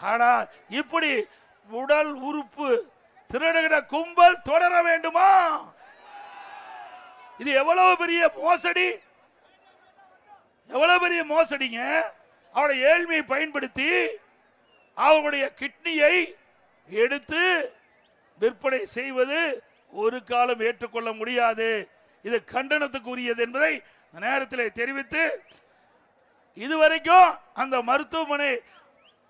ஆனால் இப்படி உடல் உறுப்பு திருடுகிற கும்பல் தொடர வேண்டுமா? இது எவ்வளவு பெரிய மோசடி? எவ்வளவு பெரிய மோசடிங்க? அவருடைய ஏழ்மையை பயன்படுத்தி அவருடைய கிட்னியை எடுத்து விற்பனை செய்வது ஒரு காலம் ஏற்றுக்கொள்ள முடியாது. இது கண்டனத்துக்குரியது என்பதை நேரத்தில் தெரிவித்து இதுவரைக்கும் அந்த மருத்துவமனை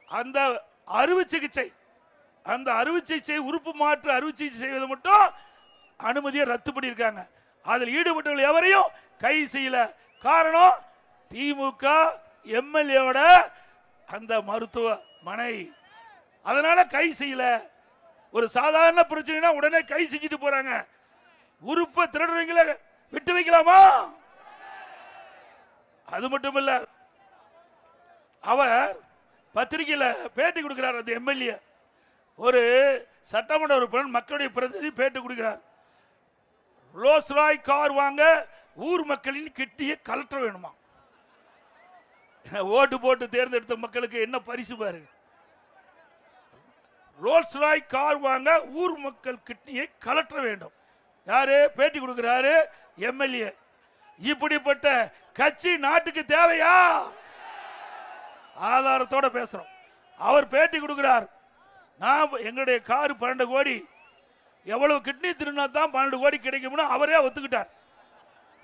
அந்த அறுவை சிகிச்சை அந்த அறுவை சிகிச்சை உறுப்பு மாற்று அறுவை சிகிச்சை செய்வது மட்டும் அனுமதியை ரத்து பண்ணியிருக்காங்க. அதில் ஈடுபட்டவர்கள் எவரையும் கை செய்யல காரணம் திமுக எம்எல்ஏவோட அந்த மருத்துவ மனை. அதனால கை செய்யல ஒரு சாதாரண பிரச்சனைனா உடனே கை செஞ்சுட்டு போறாங்க. உறுப்பை திருடுறவங்கள விட்டு வைக்கலாமா? அது மட்டும் இல்ல. அவர் பத்திரிகையில் பேட்டி கொடுக்குறார் அந்த எம்எல்ஏ. ஒரு சட்டமன்ற உறுப்பினர் மக்களுடைய பிரதிநிதி பேட்டி கொடுக்கிறார். ரோஸ் ராய் கார் வாங்க ஊர் மக்களின் கிட்டியை கலற்ற வேணுமா? ஓட்டு போட்டு தேர்ந்தெடுத்த மக்களுக்கு என்ன பரிசு பாருங்க ரோல்ஸ் ராய் கார் வாங்க ஊர் மக்கள் கிட்னியை கலற்ற வேண்டும். யாரு? பேட்டி கொடுக்கிறாரு எம்எல்ஏ. இப்படிப்பட்ட கட்சி நாட்டுக்கு தேவையா? ஆதாரத்தோட பேசுறோம். அவர் பேட்டி கொடுக்கிறார். நான் எங்களுடைய கார் பன்னெண்டு கோடி எவ்வளவு கிட்னி திருநா தான் பன்னெண்டு கோடி கிடைக்கும்னு அவரே ஒத்துக்கிட்டார்.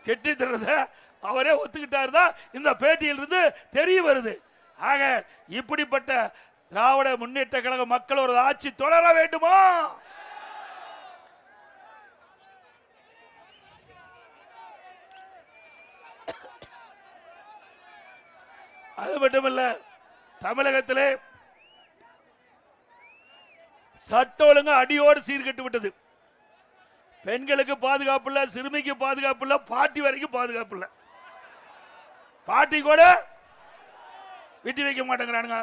கிட்னி திருறத அவரே ஒத்துக்கிட்டார் தான் இந்த பேட்டியிலிருந்து தெரிய வருது. ஆக இப்படிப்பட்ட திராவிட முன்னேற்ற கழக மக்கள் ஒரு ஆட்சி தொடர வேண்டுமா? அது மட்டுமல்ல தமிழகத்திலே சட்ட ஒழுங்கு அடியோடு சீர்கட்டு விட்டது. பெண்களுக்கு பாதுகாப்பு இல்ல சிறுமிக்கு பாதுகாப்பு இல்ல பாட்டி வரைக்கும் பாதுகாப்பு இல்ல. பாட்டி கூட விட்டு வைக்க மாட்டேங்கிறானுங்க.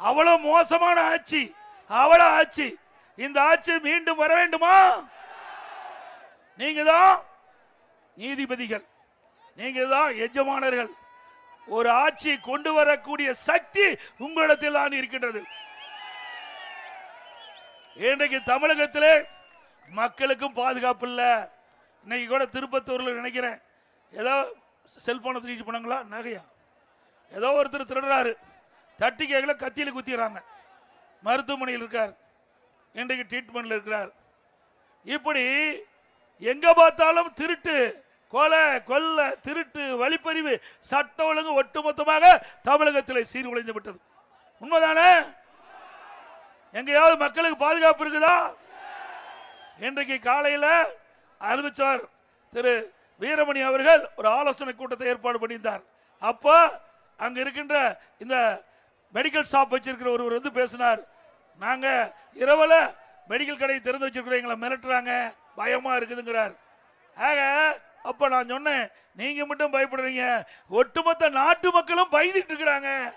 அவ்வளவு மோசமான ஆட்சி அவ்வளவு ஆட்சி. இந்த ஆட்சி மீண்டும் வர வேண்டுமா? நீங்க தான் நீதிபதிகள். நீங்க தான் எஜமானர்கள். ஒரு ஆட்சி கொண்டு வரக்கூடிய சக்தி உங்களிடத்தில் தான் இருக்கின்றது. இன்றைக்கு தமிழகத்திலே மக்களுக்கும் பாதுகாப்பு இல்லை. இன்னைக்கு கூட திருப்பத்தூர்ல நினைக்கிறேன். ஏதோ செல்போனை திருச்சி போனாங்களா? நகையா? ஏதோ ஒருத்தர் திருடுறாரு. தட்டி கேட்கல கத்தியில் குத்திடுறாங்க. மருத்துவமனையில் இருக்கார். இன்றைக்கு ட்ரீட்மெண்ட்ல இருக்கிறார். இப்படி எங்க பார்த்தாலும் திருட்டு. கொலை கொல்ல திருட்டு வழிப்பறிவு சட்ட ஒழுங்கு ஒட்டுமொத்தமாக தமிழகத்தில் சீர்குலைந்து விட்டது. உண்மைதானே? எங்கேயாவது மக்களுக்கு பாதுகாப்பு இருக்குதா? இன்றைக்கு காலையில் அறிவிச்சார் திரு வீரமணி அவர்கள் ஒரு ஆலோசனை கூட்டத்தை ஏற்பாடு பண்ணியிருந்தார். அப்போ அங்கே இருக்கின்ற இந்த மெடிக்கல் ஷாப் வச்சிருக்கிற ஒருவர் வந்து பேசினார். நாங்கள் இரவில் மெடிக்கல் கடையை திறந்து வச்சிருக்கிறோம். எங்களை மிரட்டுறாங்க. பயமாக இருக்குதுங்கிறார். ஆக அப்ப நான் சொன்னேன் நீங்க மட்டும் பயப்படுறீங்க. ஒட்டுமொத்த நாட்டு மக்களும் பயந்துட்டு இருக்கிறாங்க.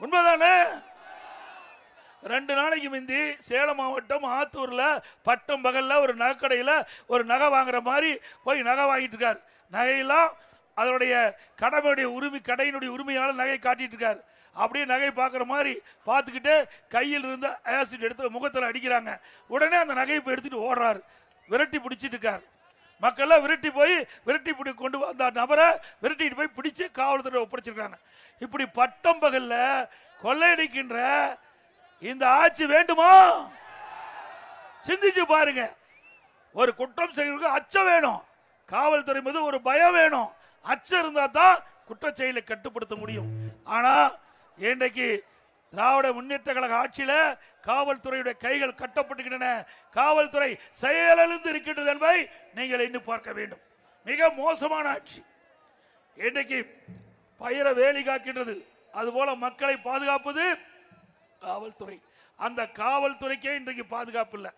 உண்மைதானே? ரெண்டு நாளைக்கு முந்தி சேலம் மாவட்டம் ஆத்தூர்ல பட்டம் பகல்ல ஒரு நகைக்கடையில் ஒரு நகை வாங்குற மாதிரி போய் நகை வாங்கிட்டு இருக்கார். நகையெல்லாம் அதனுடைய கடமையுடைய உரிமை கடையினுடைய உரிமையாளர் நகை காட்டிட்டு இருக்கார். அப்படியே நகை பார்க்குற மாதிரி பார்த்துக்கிட்டு கையில் இருந்த ஆசிட் எடுத்து முகத்தில் அடிக்கிறாங்க. உடனே அந்த நகையை இப்போ எடுத்துகிட்டு ஓடுறாரு. விரட்டி பிடிச்சிட்டு இருக்கார். மக்கள்லாம் விரட்டி போய் விரட்டி பிடி கொண்டு வந்த நபரை விரட்டிட்டு போய் பிடிச்சி காவல்துறை ஒப்படைச்சிருக்காங்க. இப்படி பட்டம் பகல்ல கொள்ளையடிக்கின்ற இந்த ஆட்சி வேண்டுமா? சிந்திச்சு பாருங்க. ஒரு குற்றம் செய்வதற்கு அச்சம் வேணும். காவல்துறை மீது ஒரு பயம் வேணும். அச்சம் இருந்தால் தான் குற்றச்செயலை கட்டுப்படுத்த முடியும். ஆனால் இன்றைக்கு திராவிட முன்னேற்ற கழக ஆட்சியில் காவல்துறையுடைய கைகள் கட்டப்பட்டுகின்றன. காவல்துறை செயலிழந்து இருக்கின்றது என்பதை நீங்கள் இன்னும் பார்க்க வேண்டும். மிக மோசமான ஆட்சி. இன்றைக்கு பயிர வேலி காக்கின்றது. அதுபோல மக்களை பாதுகாப்பது காவல்துறை. அந்த காவல்துறைக்கே இன்றைக்கு பாதுகாப்பு இல்லை.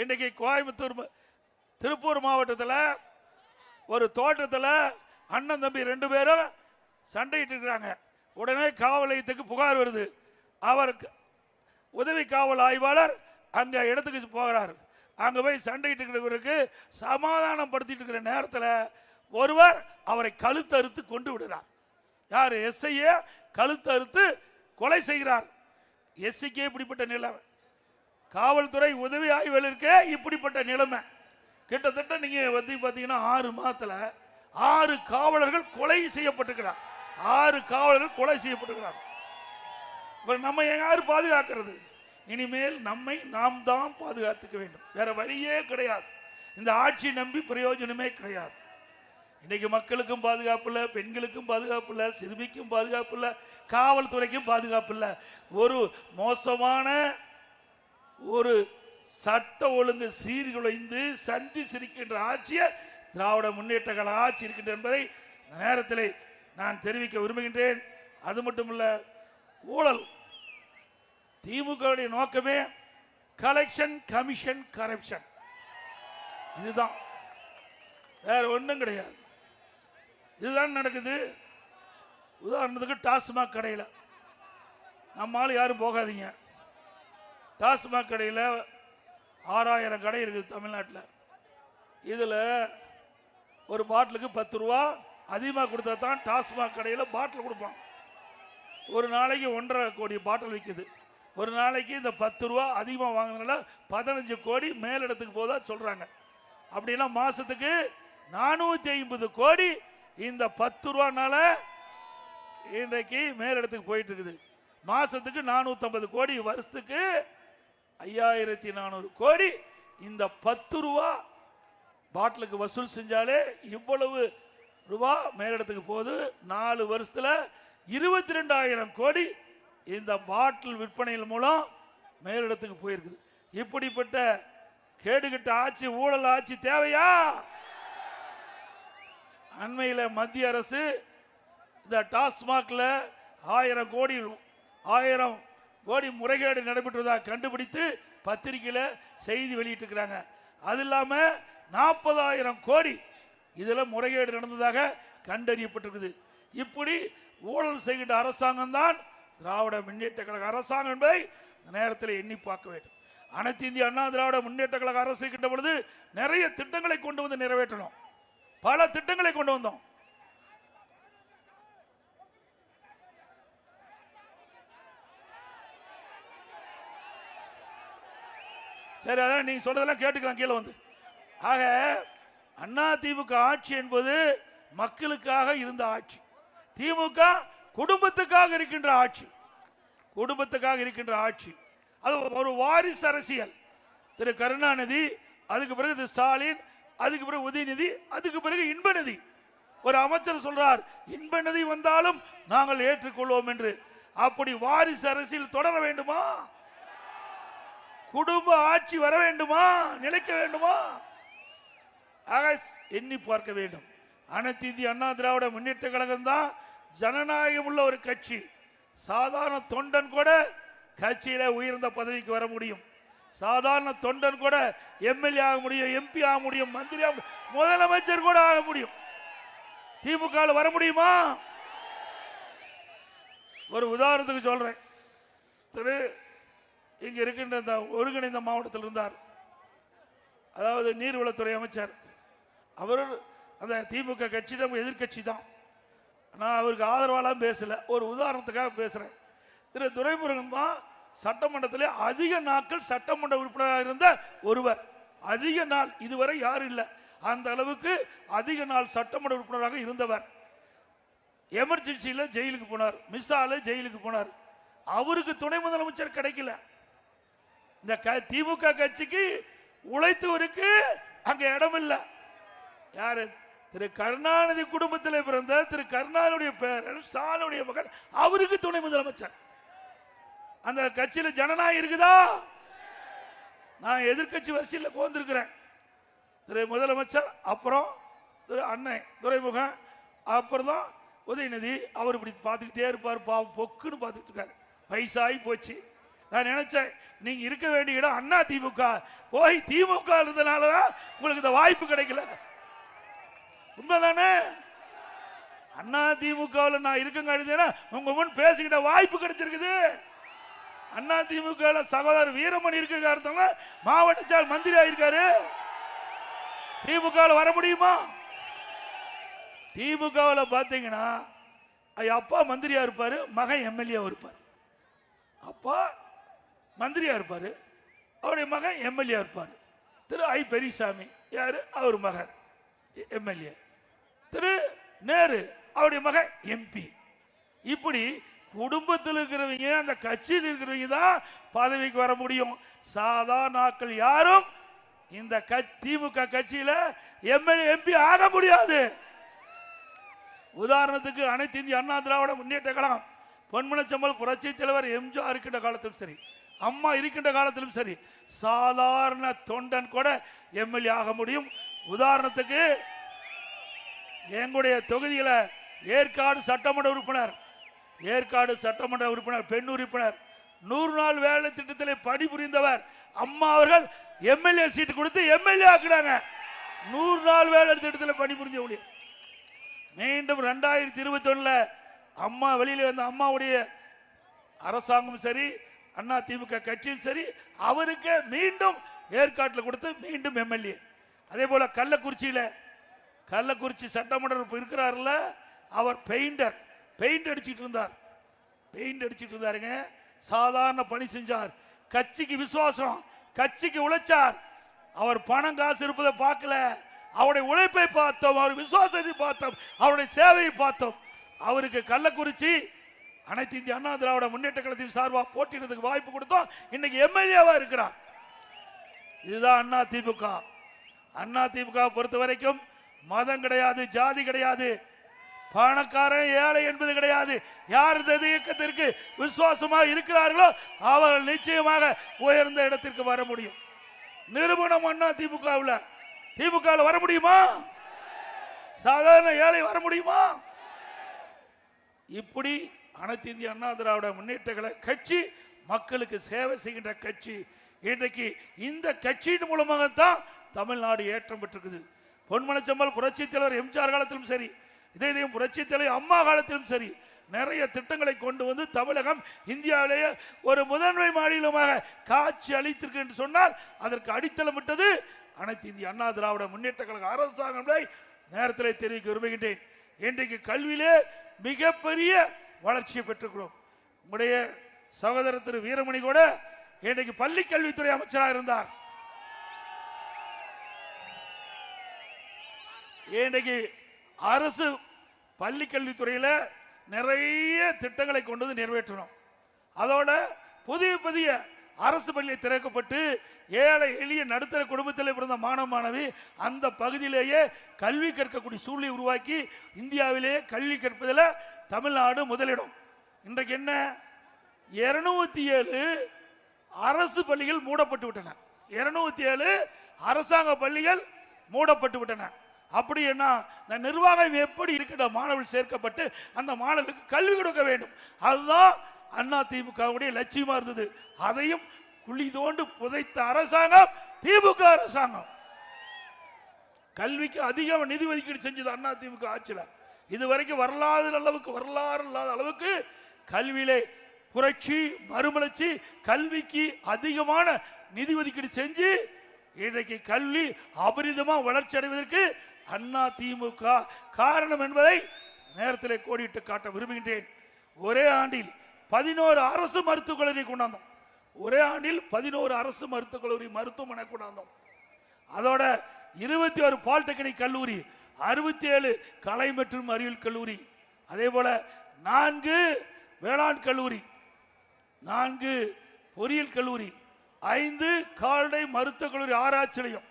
இன்றைக்கு கோயம்புத்தூர் திருப்பூர் மாவட்டத்தில் ஒரு தோட்டத்தில் அண்ணன் தம்பி ரெண்டு பேரும் சண்டையிட்டு இருக்கிறாங்க. உடனே காவல் நிலையத்துக்கு புகார் வருது. அவர் உதவி காவல் ஆய்வாளர் அங்கே இடத்துக்கு போகிறார். அங்கே போய் சண்டையிட்டு இருக்கிறவருக்கு சமாதானம் படுத்திட்டு இருக்கிற நேரத்தில் ஒருவர் அவரை கழுத்தறுத்து கொண்டு விடுறார் யார்? எஸ்ஐய கழுத்தறுத்து கொலை செய்கிறார். எஸ்சிக்கே இப்படிப்பட்ட நிலைமை. காவல்துறை உதவி ஆய்வாளருக்கே இப்படிப்பட்ட நிலைமை. கிட்டத்தட்ட நீங்கள் வந்து பார்த்தீங்கன்னா ஆறு மாதத்தில் ஆறு காவலர்கள் கொலை செய்யப்பட்டிருக்கிறார். ஆறு காவலர்கள் கொலை செய்யப்பட்டுகிறார் இப்போ நம்ம யாரு பாதுகாக்கிறது? இனிமேல் நம்மை நாம் தான் பாதுகாத்துக்க வேண்டும். வேற வழியே கிடையாது. இந்த ஆட்சி நம்பி பிரயோஜனமே கிடையாது. இன்னைக்கு மக்களுக்கும் பாதுகாப்பு இல்லை பெண்களுக்கும் பாதுகாப்பு இல்லை சிறுமிக்கும் பாதுகாப்பு இல்லை காவல்துறைக்கும் பாதுகாப்பு இல்லை. ஒரு மோசமான ஒரு சட்ட ஒழுங்கு சீர்குலைந்து சந்தி சிரிக்கின்ற ஆட்சியை திராவிட முன்னேற்ற ஆட்சி இருக்கின்ற என்பதை நேரத்தில் நான் தெரிவிக்க விரும்புகின்றேன். அது மட்டுமல்ல ஊழல். திமுகவுடைய நோக்கமே கலெக்ஷன் கமிஷன் கரப்ஷன் இதுதான். வேற ஒன்றும் கிடையாது. இதுதான் நடக்குது. உதாரணத்துக்கு டாஸ்மாக் கடையில். நம்மால் யாரும் போகாதீங்க. டாஸ்மாக் கடையில் ஆறாயிரம் கடை இருக்குது தமிழ்நாட்டில். இதில் ஒரு பாட்டிலுக்கு பத்து ரூபா அதிகமாக கொடுத்தா தான் டாஸ்மாக் கடையில் பாட்டில் கொடுப்பான் ஒரு நாளைக்கு ஒன்றரை கோடி பாட்டில் விற்குது ஒரு நாளைக்கு இந்த பத்து ரூபா அதிகமாக வாங்கினால பதினஞ்சு கோடி மேலிடத்துக்கு போதா சொல்கிறாங்க அப்படின்னா மாதத்துக்கு நானூற்றி ஐம்பது கோடி இந்த பத்து ரூபானால இன்றைக்கு மேலிடத்துக்கு போயிட்டு இருக்குது. மாதத்துக்கு நானூற்றம்பது கோடி வருஷத்துக்கு ஐயாயிரத்தி நானூறு கோடி. இந்த பத்து ரூபா பாட்டிலுக்கு வசூல் செஞ்சாலே இவ்வளவு ரூபா மேலிடத்துக்கு போகுது. நாலு வருஷத்தில் இருபத்தி ரெண்டாயிரம் கோடி இந்த பாட்டில் விற்பனையின் மூலம் மேலிடத்துக்கு போயிருக்குது. இப்படிப்பட்ட கேடுகிட்ட ஆட்சி ஊழல் ஆட்சி தேவையா? அண்மையில் மத்திய அரசு இந்த டாஸ்மாக்ல ஆயிரம் கோடி ஆயிரம் கோடி முறைகேடு நடைபெற்றதாக கண்டுபிடித்து பத்திரிகையில் செய்தி வெளியிட்டிருக்கிறாங்க. அது இல்லாமல் நாற்பதாயிரம் கோடி இதில் முறைகேடு நடந்ததாக கண்டறியப்பட்டிருக்குது. இப்படி ஊழல் செய்கின்ற அரசாங்கம் தான் திராவிட முன்னேற்ற கழக அரசாங்கம் என்பதை நேரத்தில் எண்ணி பார்க்க வேண்டும். அனைத்து இந்திய அண்ணா திராவிட முன்னேற்ற கழக அரசு இருக்கின்ற பொழுது நிறைய திட்டங்களை கொண்டு வந்து நிறைவேற்றணும். பல திட்டங்களை கொண்டு வந்தோம். சரி அதான் நீங்க சொல்றதெல்லாம் கேட்டுக்கலாம் கீழே வந்து. ஆக அண்ணா திமுக ஆட்சி என்பது மக்களுக்காக இருந்த ஆட்சி. திமுக குடும்பத்துக்காக இருக்கின்ற ஆட்சி. குடும்பத்துக்காக இருக்கின்ற ஆட்சி. அது ஒரு வாரிசு அரசியல். திரு கருணாநிதி அதுக்கு பிறகு திரு ஸ்டாலின் அதுக்கு பிறகு உதயநிதி அதுக்கு பிறகு இன்பநிதி. ஒரு அமைச்சர் சொல்றார் இன்பநிதி வந்தாலும் நாங்கள் ஏற்றுக்கொள்வோம் என்று. அப்படி வாரிசு அரசியல் தொடர வேண்டுமா? குடும்ப ஆட்சி வர வேண்டுமா? நிலைக்க வேண்டுமா? ஆக எண்ணி பார்க்க வேண்டும். அனைத்து இந்திய அண்ணா திராவிட முன்னேற்ற கழகம் தான் ஜனநாயகம் உள்ள ஒரு கட்சி. சாதாரண தொண்டன் கூட கட்சியில உயர்ந்த பதவிக்கு வர முடியும். சாதாரண தொண்டன் கூட எம்எல்ஏ ஆக முடியும் எம்பி ஆக முடியும் மந்திரி ஆக முடியும், முதலமைச்சர் கூட ஆக முடியும். திமுக வர முடியுமா? ஒரு உதாரணத்துக்கு சொல்றேன். திரு இங்க இருக்கின்ற இந்த ஒருங்கிணைந்த மாவட்டத்தில் இருந்தார் அதாவது நீர்வளத்துறை அமைச்சர். அவர் அந்த திமுக கட்சியிடம் எதிர்க்கட்சி தான். நான் அவருக்கு ஆதரவாலாம் பேசலை. ஒரு உதாரணத்துக்காக பேசுகிறேன் திரு துரைமுருகன் தான் சட்டமன்றத்தில் அதிக நாட்கள் சட்டமன்ற உறுப்பினராக இருந்த ஒருவர். அதிக நாள் இதுவரை யாரும் இல்லை. அந்த அளவுக்கு அதிக நாள் சட்டமன்ற உறுப்பினராக இருந்தவர். எமர்ஜென்சியில் ஜெயிலுக்கு போனார். மிஸ் ஜெயிலுக்கு போனார். அவருக்கு துணை முதலமைச்சர் கிடைக்கல. இந்த க- திமுக கட்சிக்கு உழைத்தவருக்கு அங்கே இடம் இல்லை யாரு? திரு கருணாநிதி குடும்பத்தில் பிறந்த திரு கருணாநிதியுடைய பேரன் ஸ்டாலினுடைய மகன் அவருக்கு துணை முதலமைச்சர். அந்த கட்சியில் ஜனநாயகம் இருக்குதா? நான் எதிர்க்கட்சி வரிசையில் கோந்திருக்கிறேன். திரு முதலமைச்சர் அப்புறம் திரு அண்ணன் துறைமுகம் அப்புறம் தான் உதயநிதி அவர் இப்படி பார்த்துக்கிட்டே இருப்பார் பாவம் பொக்குன்னு பார்த்துக்கிட்டு இருக்காரு. வயசாகி போச்சு. நான் நினைச்சேன் நீங்க இருக்க வேண்டிய இடம் அண்ணா திமுக. போய் திமுக இருந்ததுனால தான் உங்களுக்கு இந்த வாய்ப்பு கிடைக்கல. உண்மைதானே? அண்ணா திமுகவில் நான் இருக்கங்க உங்க முன் பேசிக்கிட்ட வாய்ப்பு கிடைச்சிருக்குது. அண்ணா திமுக சகோதரர் வீரமணி இருக்க காரணத்தால மாவட்ட செயல் மந்திரி ஆயிருக்காரு. திமுக வர முடியுமா? திமுகவில் பார்த்தீங்கன்னா அப்பா மந்திரியா இருப்பார் மகன் எம்எல்ஏ இருப்பார். அப்பா மந்திரியா இருப்பார் அவருடைய மகன் எம்எல்ஏ இருப்பார். திரு ஐ பெரியசாமி யார்? அவர் மகன் எம்எல்ஏ. திரு நேரு அவருடைய மகன் எம்பி இப்படி குடும்பத்தில் இருக்கிறவங்க அந்த கட்சியில் இருக்கிறவங்க தான் பதவிக்கு வர முடியும். சாதாரண ஆட்கள் யாரும் இந்த க- திமுக கட்சியில எம்எல்ஏ எம்பி ஆக முடியாது. உதாரணத்துக்கு அனைத்து இந்திய அண்ணா திராவிட முன்னேற்ற கழகம் பொன்மனச்சம்பல் புரட்சி தலைவர் எம்ஜிஆர் இருக்கின்ற காலத்திலும் சரி அம்மா இருக்கின்ற காலத்திலும் சரி சாதாரண தொண்டன் கூட எம்எல்ஏ ஆக முடியும். உதாரணத்துக்கு எங்களுடைய தொகுதியில் ஏற்காடு சட்டமன்ற உறுப்பினர் ஏற்காடு சட்டமன்ற உறுப்பினர் பெண் உறுப்பினர் நூறு நாள் வேலை திட்டத்தில் பணிபுரிந்தவர் அம்மா அவர்கள் எம்எல்ஏ சீட்டு கொடுத்து எம்எல்ஏ ஆக்குறாங்க நூறு நாள் வேலை திட்டத்தில் பணிபுரிஞ்ச ஊழியர் மீண்டும் ரெண்டாயிரத்தி இருபத்தி ஒன்றில் அம்மா வெளியில் வந்த அம்மாவுடைய அரசாங்கம் சரி அண்ணா திமுக கட்சியும் சரி அவருக்கு மீண்டும் ஏற்காட்டில் கொடுத்து மீண்டும் எம்எல்ஏ. அதே போல் கள்ளக்குறிச்சியில் கள்ளக்குறிச்சி சட்டமன்ற இப்போ இருக்கிறார்ல அவர் பெயிண்டர். பெயிண்ட் அடிச்சிட்டு இருந்தார். பெயிண்ட் அடிச்சிட்டு இருந்தாருங்க. சாதாரண பணி செஞ்சார். கட்சிக்கு விசுவாசம் கட்சிக்கு உழைச்சார். அவர் பணம் காசு இருப்பதை பார்க்கல. அவருடைய உழைப்பை பார்த்தோம் அவர் விசுவாசத்தை பார்த்தோம் அவருடைய சேவையை பார்த்தோம். அவருக்கு கள்ளக்குறிச்சி அனைத்து இந்திய அண்ணா திராவிட முன்னேற்ற கழகத்தின் சார்பாக போட்டியிடுறதுக்கு வாய்ப்பு கொடுத்தோம். இன்னைக்கு எம்எல்ஏவா இருக்கிறார். இதுதான் அண்ணா திமுக. அண்ணா திமுக பொறுத்த வரைக்கும் மதம் கிடையாது ஜாதி கிடையாது. பணக்காரன் ஏழை என்பது கிடையாது. யார் இந்த இயக்கத்திற்கு விசுவாசமாக இருக்கிறார்களோ அவர்கள் நிச்சயமாக உயர்ந்த இடத்திற்கு வர முடியும். நிறுவனம் அண்ணா திமுகவில். திமுகவில் வர முடியுமா? சாதாரண ஏழை வர முடியுமா? இப்படி அனைத்து இந்திய அண்ணா திராவிட முன்னேற்றங்களை கட்சி மக்களுக்கு சேவை செய்கின்ற கட்சி. இன்றைக்கு இந்த கட்சியின் மூலமாகத்தான் தமிழ்நாடு ஏற்றம் பெற்றிருக்குது. பொன்மனச்சம்பல் புரட்சி தலைவர் எம்ஜிஆர் காலத்திலும் சரி இதே இதயம் புரட்சி தலைவர் அம்மா காலத்திலும் சரி நிறைய திட்டங்களை கொண்டு வந்து தமிழகம் இந்தியாவிலேயே ஒரு முதன்மை மாநிலமாக காட்சி அளித்திருக்கு என்று சொன்னால் அதற்கு அடித்தளமிட்டது அனைத்து இந்திய அண்ணா திராவிட முன்னேற்ற கழக அரசாங்கங்களை நேரத்தில் தெரிவிக்க விரும்புகின்றேன். இன்றைக்கு கல்வியிலே மிகப்பெரிய வளர்ச்சியை பெற்றுக்கிறோம். உங்களுடைய சகோதரர் திரு வீரமணி கூட இன்றைக்கு பள்ளி கல்வித்துறை அமைச்சராக இருந்தார். இன்றைக்கு அரசு பள்ளி கல்வித்துறையில் நிறைய திட்டங்களை கொண்டு வந்து நிறைவேற்றணும். அதோட புதிய புதிய அரசு பள்ளியை திறக்கப்பட்டு ஏழை எளிய நடுத்தர குடும்பத்தில் பிறந்த மாணவ மாணவி அந்த பகுதியிலேயே கல்வி கற்கக்கூடிய சூழ்நிலை உருவாக்கி இந்தியாவிலேயே கல்வி கற்பதில் தமிழ்நாடு முதலிடம். இன்றைக்கு என்ன? இருநூத்தி ஏழு அரசு பள்ளிகள் மூடப்பட்டு விட்டன. இருநூத்தி ஏழு அரசாங்க பள்ளிகள் மூடப்பட்டு விட்டன. அப்படி என்ன இந்த நிர்வாகம் எப்படி இருக்கின்ற மாணவர்கள் சேர்க்கப்பட்டு அந்த மாணவர்களுக்கு கல்வி கொடுக்க வேண்டும். அதுதான் அண்ணா திமுகவுடைய லட்சியமா இருந்தது. அதையும் குழி தோண்டு புதைத்த அரசாங்கம் திமுக அரசாங்கம். கல்விக்கு அதிகம் நிதி ஒதுக்கீடு செஞ்சது அண்ணா திமுக ஆட்சியில். இது வரைக்கும் வரலாறு அளவுக்கு வரலாறு இல்லாத அளவுக்கு கல்வியிலே புரட்சி மறுமலர்ச்சி கல்விக்கு அதிகமான நிதி ஒதுக்கீடு செஞ்சு இன்றைக்கு கல்வி அபரிதமா வளர்ச்சி அடைவதற்கு அண்ணா திமுக காரணம் என்பதை நேரத்தில் கோடிட்டு காட்ட விரும்புகின்றேன். ஒரே ஆண்டில் பதினோரு அரசு மருத்துவக் கல்லூரி கொண்டாந்தோம். ஒரே ஆண்டில் பதினோரு அரசு மருத்துவக் கல்லூரி மருத்துவமனை கொண்டாந்தோம். அதோட இருபத்தி ஒரு பாலிடெக்னிக் கல்லூரி அறுபத்தி ஏழு கலை மற்றும் அறிவியல் கல்லூரி அதே போல நான்கு வேளாண் கல்லூரி நான்கு பொறியியல் கல்லூரி ஐந்து கால்நடை மருத்துவக் கல்லூரி ஆராய்ச்சி நிலையம்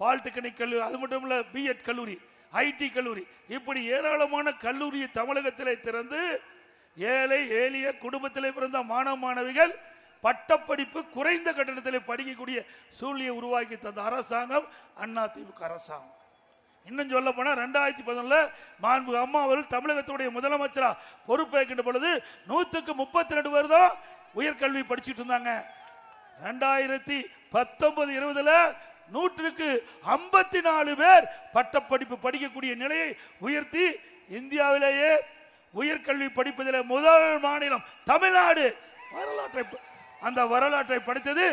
பாலிடெக்னிக் கல்லூரி அது மட்டும் இல்ல பிஎட் கல்லூரி ஐடி கல்லூரி இப்படி ஏராளமான கல்லூரியை தமிழகத்திலே திறந்து ஏழை ஏழிய குடும்பத்திலே பிறந்த மாணவ மாணவிகள் பட்டப்படிப்பு குறைந்த கட்டணத்தில் படிக்கக்கூடிய சூழ்நிலையை உருவாக்கி தந்த அரசாங்கம் அண்ணா திமுக அரசாங்கம். இன்னும் சொல்ல போனால் ரெண்டாயிரத்தி பதினொன்றில் மாண்பு அம்மா அவர்கள் தமிழகத்துடைய முதலமைச்சராக பொறுப்பேற்கின்ற பொழுது நூற்றுக்கு முப்பத்தி ரெண்டு பேர் தான் உயர்கல்வி படிச்சிட்டு இருந்தாங்க. ரெண்டாயிரத்தி பத்தொன்பது இருபதில் நூற்றுக்கு ஐம்பத்தி நாலு பேர் பட்டப்படிப்பு படிக்கக்கூடிய நிலையை உயர்த்தி இந்தியாவிலேயே உயர்கல்வி படிப்பதில் முதல் மாநிலம் தமிழ்நாடு. வரலாற்றை அந்த வரலாற்றை படித்தது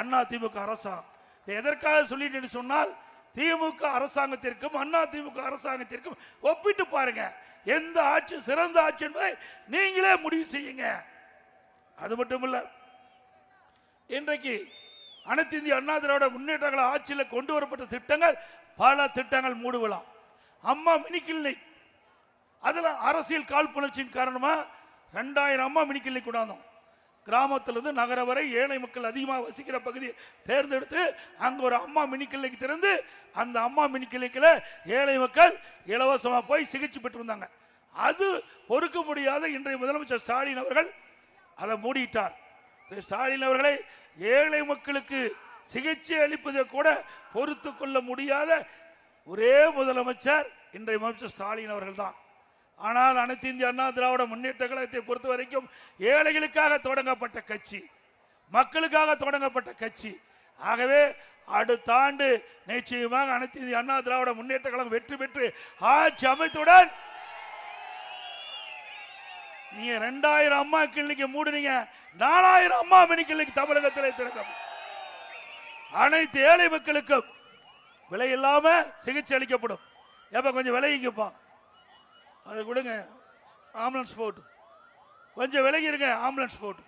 அண்ணா திமுக அரசாங்கம் எதற்காக சொல்லிட்டு சொன்னால் திமுக அரசாங்கத்திற்கும் அண்ணா திமுக அரசாங்கத்திற்கும் ஒப்பிட்டு பாருங்க. எந்த ஆட்சி சிறந்த ஆட்சி என்பதை நீங்களே முடிவு செய்யுங்க. அது மட்டும் இல்லை இன்றைக்கு அனைத்து இந்திய அண்ணா திராவிட முன்னேற்றங்கள் ஆட்சியில் கொண்டு வரப்பட்ட திட்டங்கள் பல திட்டங்கள் மூடுவலாம் அம்மா மினி கிளினிக் அரசியல் காழ்ப்புணர்ச்சியின் காரணமாக ரெண்டாயிரம் அம்மா மினி கிளினிக் கொண்டாந்தோம். கிராமத்திலிருந்து நகர வரை ஏழை மக்கள் அதிகமாக வசிக்கிற பகுதியை தேர்ந்தெடுத்து அங்கே ஒரு அம்மா மினி கிளினிக் திறந்து அந்த அம்மா மினி கிளினிக்கில் ஏழை மக்கள் இலவசமாக போய் சிகிச்சை பெற்று வந்தாங்க அது பொறுக்க முடியாத இன்றைய முதலமைச்சர் ஸ்டாலின் அவர்கள் அதை மூடிட்டார். ஸ்டாலின் அவர்களை ஏழை மக்களுக்கு சிகிச்சை அளிப்பதை கூட பொறுத்து கொள்ள முடியாத ஒரே முதலமைச்சர் இன்றைய முதலமைச்சர் ஸ்டாலின் அவர்கள் தான் ஆனால் அனைத்து இந்திய அண்ணா திராவிட முன்னேற்ற கழகத்தை பொறுத்த வரைக்கும் ஏழைகளுக்காக தொடங்கப்பட்ட கட்சி மக்களுக்காக தொடங்கப்பட்ட கட்சி. ஆகவே அடுத்த ஆண்டு நிச்சயமாக அனைத்து இந்திய அண்ணா திராவிட முன்னேற்ற கழகம் வெற்றி பெற்று ஆட்சி அமைத்துடன் நீங்க ரெண்டாயிரம் அம்மா கிளினிக்கு மூடுனீங்க நாலாயிரம் அம்மா மினி கிளினிக் தமிழகத்தில் திறக்கும் அனைத்து ஏழை மக்களுக்கும் விலை இல்லாம சிகிச்சை அளிக்கப்படும். ஏப்பா கொஞ்சம் விலகிக்குப்பா அது கொடுங்க. ஆம்புலன்ஸ் போட்டு. கொஞ்சம் விலகி இருங்க ஆம்புலன்ஸ் போட்டு.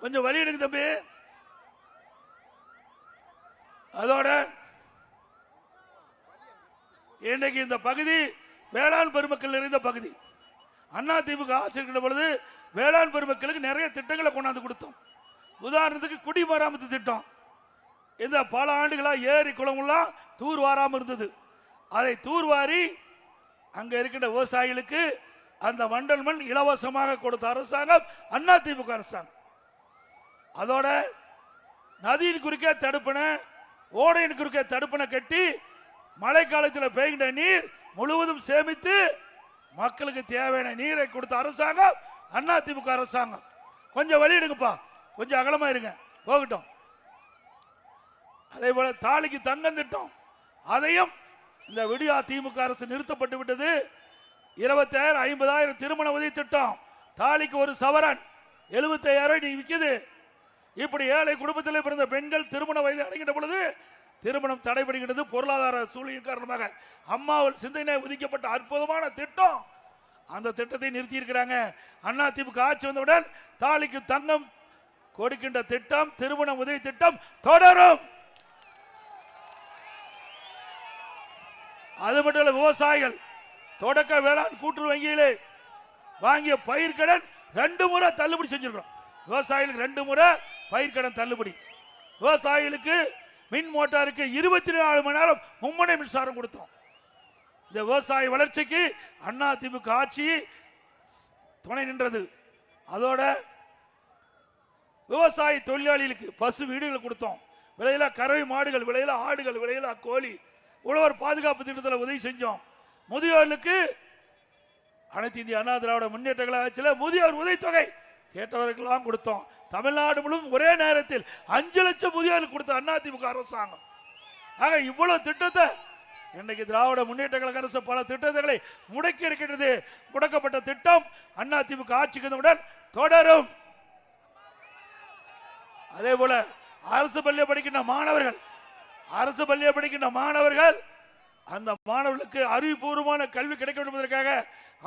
கொஞ்சம் வழி எடுக்கு தம்பி. அதோட இன்றைக்கு இந்த பகுதி வேளாண் பெருமக்கள் நிறைந்த பகுதி. அண்ணா திமுக ஆட்சி பொழுது வேளாண் பெருமக்களுக்கு நிறைய திட்டங்களை கொண்டாந்து கொடுத்தோம். உதாரணத்துக்கு குடிமராமத்து திட்டம். இந்த பல ஆண்டுகளாக ஏரி குளம்லாம் தூர் வாராமல் இருந்தது. அதை தூர்வாரி அங்கே இருக்கின்ற விவசாயிகளுக்கு அந்த வண்டல் மண் இலவசமாக கொடுத்த அரசாங்கம் அண்ணா திமுக அரசாங்கம். அதோட நதியின் குறுக்கே தடுப்பணை ஓடையின் குறுக்கே தடுப்பணை கட்டி மழை காலத்தில் பெய்கின்ற நீர் முழுவதும் சேமித்து மக்களுக்கு தேவையான நீரை கொடுத்த அரசாங்கம் அண்ணா திமுக அரசாங்கம். கொஞ்சம் வழி எடுங்கப்பா. கொஞ்சம் அகலமா இருங்க. போகட்டும். அதே போல தாலிக்கு தங்கம் திட்டம். அதையும் இந்த விடியா திமுக அரசு நிறுத்தப்பட்டு விட்டது. இருபத்தாயிரம் ஐம்பதாயிரம் திருமண உதவி திட்டம். தாலிக்கு ஒரு சவரன். எழுபத்தாயிரம் நீ விற்கிது இப்படி ஏழை குடும்பத்தில் பிறந்த பெண்கள் திருமண வயது அடைகின்ற பொழுது திருமணம் தடைபடுகிறது பொருளாதார சூழலின் காரணமாக அம்மாவில் சிந்தனை ஒதுக்கப்பட்ட அற்புதமான திட்டம். அந்த திட்டத்தை நிறுத்தி இருக்கிறாங்க அண்ணா திமுக ஆட்சி வந்தவுடன் தாலிக்கு தங்கம் கொடுக்கின்ற திட்டம் திருமண உதவி திட்டம் தொடரும். அது மட்டும் இல்ல விவசாயிகள் தொடக்க வேளாண் கூட்டுறவு வங்கியிலே வாங்கிய பயிர்கடன் ரெண்டு முறை தள்ளுபடி செஞ்சிருக்கிறோம். விவசாயிகளுக்கு ரெண்டு முறை பயிர்கடன் தள்ளுபடி. விவசாயிகளுக்கு மின் மோட்டாருக்கு இருபத்தி நாலு மணி நேரம் மும்முனை மின்சாரம் கொடுத்தோம். இந்த விவசாய வளர்ச்சிக்கு அண்ணா திமுக ஆட்சி துணை நின்றது. அதோட விவசாய தொழிலாளிகளுக்கு பசு வீடுகள் கொடுத்தோம். விலையில கறவை மாடுகள் விலையில ஆடுகள் விலையில கோழி உழவர் பாதுகாப்பு திட்டத்தில் உதவி செஞ்சோம். முதியோர்களுக்கு அனைத்து இந்திய அண்ணா திராவிட முன்னேற்ற கழகத்தில் முதியோர் உதவித்தொகை கேட்டவர்களுக்கெல்லாம் கொடுத்தோம். தமிழ்நாடு முழுவதும் ஒரே நேரத்தில் அஞ்சு லட்சம் முதியோர்களுக்கு கொடுத்த அண்ணா அரசாங்கம். ஆக இவ்வளவு திட்டத்தை இன்னைக்கு திராவிட முன்னேற்ற கழக அரசு பல திட்டங்களை முடக்கி இருக்கின்றது. முடக்கப்பட்ட திட்டம் அண்ணா திமுக ஆட்சிக்கு வந்தவுடன் தொடரும். அதே போல அரசு பள்ளியை படிக்கின்ற மாணவர்கள் அரசு பள்ளியை படிக்கின்ற மாணவர்கள் அந்த மாணவர்களுக்கு அறிவுபூர்வமான கல்வி கிடைக்க வேண்டும் என்பதற்காக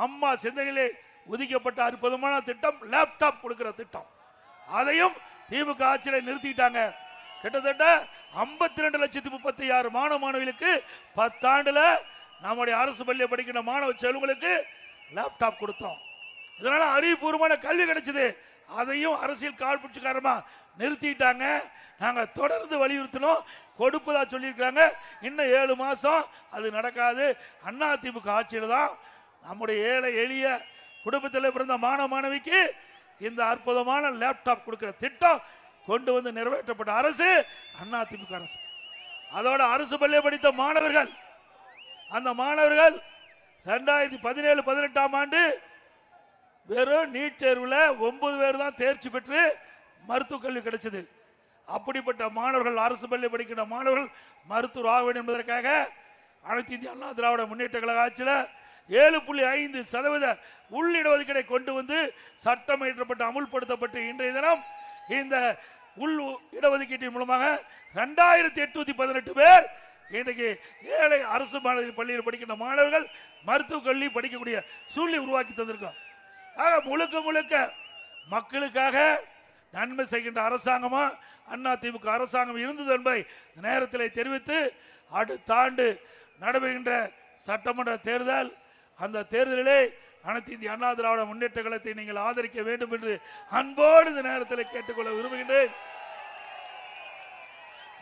அம்மா சிந்தனையிலே ஒதுக்கப்பட்ட அற்புதமான திட்டம் லேப்டாப் கொடுக்கிற திட்டம். அதையும் திமுக ஆட்சியில் நிறுத்திட்டாங்க. கிட்டத்தட்ட 52 ரெண்டு லட்சத்தி முப்பத்தி ஆறு மாணவ மாணவிகளுக்கு பத்தாண்டில் நம்முடைய அரசு பள்ளியை படிக்கின்ற மாணவ செல்வங்களுக்கு லேப்டாப் கொடுத்தோம். இதனால அறிவுபூர்வமான கல்வி கிடைச்சது. அதையும் அரசியல் காழ்ப்புச்சு நிறுத்திட்டாங்க. நாங்கள் தொடர்ந்து வலியுறுத்தினோம். கொடுப்பதா சொல்லியிருக்காங்க இன்னும் ஏழு மாதம் அது நடக்காது. அண்ணா ஆட்சியில் தான் நம்முடைய ஏழை எளிய குடும்பத்தில் பிறந்த மாணவ மாணவிக்கு இந்த அற்புதமான லேப்டாப் கொடுக்கிற திட்டம் கொண்டு வந்து நிறைவேற்றப்பட்ட அரசு அண்ணா திமுக அரசு. அதோட அரசு பள்ளியை படித்த மாணவர்கள் அந்த மாணவர்கள் ரெண்டாயிரத்தி பதினேழு பதினெட்டாம் ஆண்டு வெறும் நீட் தேர்வில் ஒன்பது பேர் தான் தேர்ச்சி பெற்று மருத்துவக் கல்வி கிடைச்சது. அப்படிப்பட்ட மாணவர்கள் அரசு பள்ளி படிக்கின்ற மாணவர்கள் மருத்துவர் ஆக வேண்டும் என்பதற்காக அனைத்து இந்திய அண்ணா திராவிட முன்னேற்ற கழக ஆட்சியில் ஏழு புள்ளி ஐந்து சதவீத உள்ளிடஒதுக்கீடை கொண்டு வந்து சட்டம் இயற்றப்பட்டு அமுல்படுத்தப்பட்டு இன்றைய தினம் இந்த உள் இடஒதுக்கீட்டின் மூலமாக ரெண்டாயிரத்தி எட்நூத்தி பதினெட்டு பேர் இன்றைக்கு ஏழை அரசு மாணவர்கள் பள்ளியில் படிக்கின்ற மாணவர்கள் மருத்துவக் கல்வி படிக்கக்கூடிய சூழ்நிலை உருவாக்கி தந்திருக்கோம். ஆக முழுக்க முழுக்க மக்களுக்காக நன்மை செய்கின்ற அரசாங்கமா அண்ணா திமுக அரசாங்கம் இருந்தது என்பதை நேரத்தில் தெரிவித்து அடுத்த ஆண்டு நடைபெறுகின்ற சட்டமன்ற தேர்தல் அந்த தேர்தலிலே அனைத்து இந்திய அண்ணா திராவிட முன்னேற்ற கழகத்தை நீங்கள் ஆதரிக்க வேண்டும் என்று அன்போடு இந்த நேரத்தில் கேட்டுக்கொள்ள விரும்புகின்றேன்.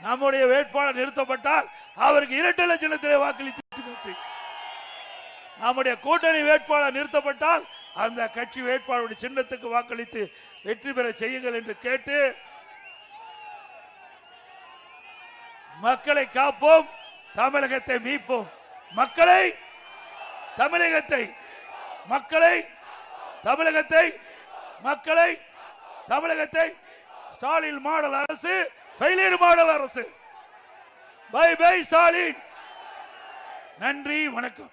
நம்முடைய வேட்பாளர் நிறுத்தப்பட்டால் அவருக்கு இரட்டை லட்சத்திலே வாக்களித்து நம்முடைய கூட்டணி வேட்பாளர் நிறுத்தப்பட்டால் அந்த கட்சி வேட்பாளருடைய சின்னத்துக்கு வாக்களித்து வெற்றி பெற செய்யுங்கள் என்று கேட்டு மக்களை காப்போம் தமிழகத்தை மீட்போம். மக்களை தமிழகத்தை மக்களை தமிழகத்தை மக்களை தமிழகத்தை ஸ்டாலின் மாடல் அரசு ஃபெயிலியர் மாடல் அரசு. Bye bye Stalin. நன்றி வணக்கம்.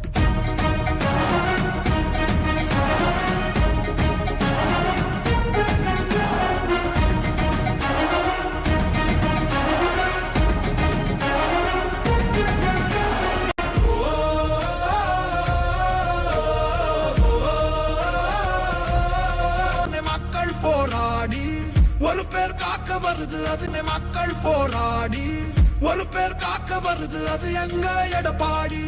பேர் காக்க வருது அது எங்க எடப்பாடி?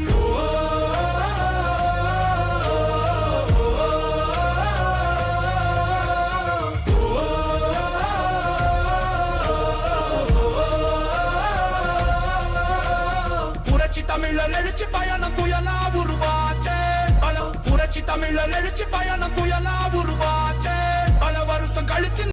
புரட்சி தமிழர் எழுச்சி பயண புயலா உருவாச்சே. பல புரட்சி தமிழர் எழுச்சி பயண புயலா உருவாச்சே. பல வருஷம் கழிச்சு